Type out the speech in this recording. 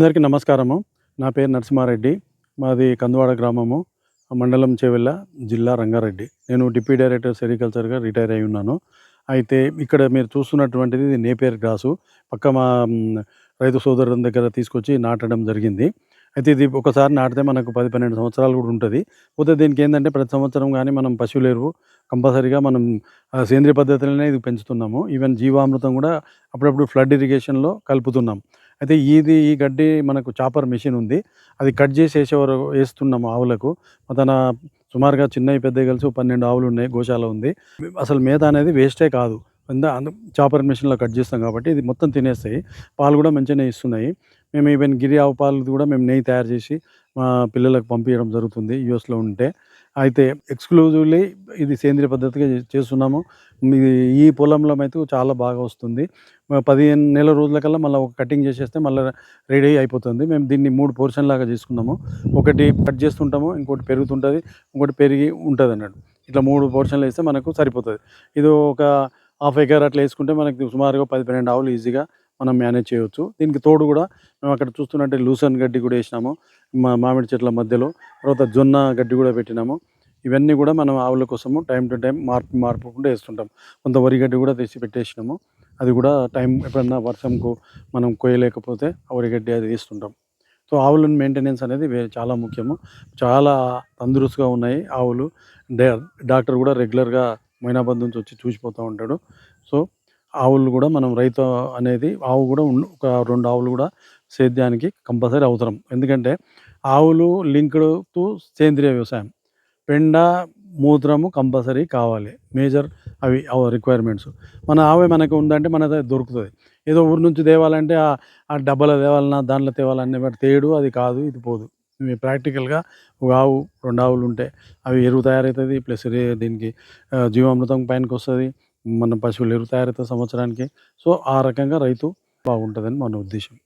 అందరికీ నమస్కారము. నా పేరు నరసింహారెడ్డి. మాది కందువాడ గ్రామము. మండలం చెవెళ్ళ జిల్లా రంగారెడ్డి. నేను డిప్యూటీ డైరెక్టర్ సెరికల్చర్గా రిటైర్ అయి ఉన్నాను. అయితే ఇక్కడ మీరు చూస్తున్నటువంటిది ఇది నేపేర్ గ్రాసు. పక్క మా రైతు సోదరుల దగ్గర తీసుకొచ్చి నాటడం జరిగింది. అయితే ఇది ఒకసారి నాటితే మనకు పది పన్నెండు సంవత్సరాలు కూడా ఉంటుంది. పోతే దీనికి ఏంటంటే ప్రతి సంవత్సరం కానీ మనం పశువుల ఎరువు కంపల్సరీగా మనం సేంద్రియ పద్ధతిలోనే ఇది పెంచుతున్నాము. ఈవెన్ జీవామృతం కూడా అప్పుడప్పుడు ఫ్లడ్ ఇరిగేషన్లో కలుపుతున్నాం. అయితే ఇది ఈ గడ్డి మనకు చాపర్ మెషిన్ ఉంది. అది కట్ చేసి వేసేవారు వేస్తున్నాము ఆవులకు. తన సుమారుగా చిన్నవి పెద్ద కలిసి పన్నెండు ఆవులు ఉన్నాయి గోశాల ఉంది. అసలు మేత అనేది వేస్టే కాదు. చాపర్ మెషిన్లో కట్ చేస్తాం కాబట్టి ఇది మొత్తం తినేస్తాయి. పాలు కూడా మంచిగానే ఇస్తున్నాయి. మేము ఈవెన్ గిరి ఆవు పాలు కూడా మేము నెయ్యి తయారు చేసి మా పిల్లలకు పంపించడం జరుగుతుంది యూఎస్లో ఉంటే. అయితే ఎక్స్క్లూజివ్లీ ఇది సేంద్రియ పద్ధతిగా చే- చేస్తున్నాము. ఇది ఈ పొలంలో అయితే చాలా బాగా వస్తుంది. పదిహేను నెల రోజుల కల్లా మళ్ళీ ఒక కటింగ్ చేసేస్తే మళ్ళీ రెడీ అయిపోతుంది. మేము దీన్ని మూడు పోర్షన్ లాగా చేసుకున్నాము. ఒకటి కట్ చేస్తుంటాము ఇంకోటి పెరుగుతుంటుంది ఇంకోటి పెరిగి ఉంటుంది అన్నట్టు ఇట్లా మూడు పోర్షన్లు వేస్తే మనకు సరిపోతుంది. ఇది ఒక హాఫ్ ఎకర్ అట్లా వేసుకుంటే మనకి సుమారుగా పది పన్నెండు ఆవులు ఈజీగా మనం మేనేజ్ చేయవచ్చు. దీనికి తోడు కూడా మేము అక్కడ చూస్తున్నట్టే లూసన్ గడ్డి కూడా వేసినాము. మా మామిడి చెట్ల మధ్యలో తర్వాత జొన్న గడ్డి కూడా పెట్టినాము. ఇవన్నీ కూడా మనం ఆవుల కోసము టైం టు టైం మార్పు మార్పకుండా వేస్తుంటాం. కొంత వరి గడ్డి కూడా తెచ్చి పెట్టేసినాము. అది కూడా టైం ఎప్పుడన్నా వర్షంకు మనం కొయ్యలేకపోతే వరి గడ్డి అది వేస్తుంటాం. సో ఆవులను మెయింటెనెన్స్ అనేది చాలా ముఖ్యము. చాలా తందురుస్తుగా ఉన్నాయి ఆవులు. డాక్టర్ కూడా రెగ్యులర్గా మైనాబాద్ నుంచి వచ్చి చూసిపోతూ ఉంటాడు. సో ఆవులు కూడా మనం రైతు అనేది ఆవు కూడా ఒక రెండు ఆవులు కూడా సేద్యానికి కంపల్సరీ అవసరం ఎందుకంటే ఆవులు లింక్డ్ టు సేంద్రియ వ్యవసాయం. పెండ మూత్రము కంపల్సరీ కావాలి. మేజర్ అవి రిక్వైర్మెంట్స్ మన ఆవే మనకు ఉందంటే మన దొరుకుతుంది. ఏదో ఊరి నుంచి తేవాలంటే ఆ ఆ డబ్బాలో తేవాలన్నా దాంట్లో తేవాలన్నా బట్ తేడు అది కాదు ఇది పోదు. ప్రాక్టికల్గా ఒక ఆవు రెండు ఆవులు ఉంటే అవి ఎరువు తయారవుతుంది ప్లస్ దీనికి జీవామృతం పైనకి వస్తుంది మన పశువులు ఎరువు తయారవుతుంది సంవత్సరానికి. సో ఆ రకంగా రైతు బాగుంటుందని మన ఉద్దేశం.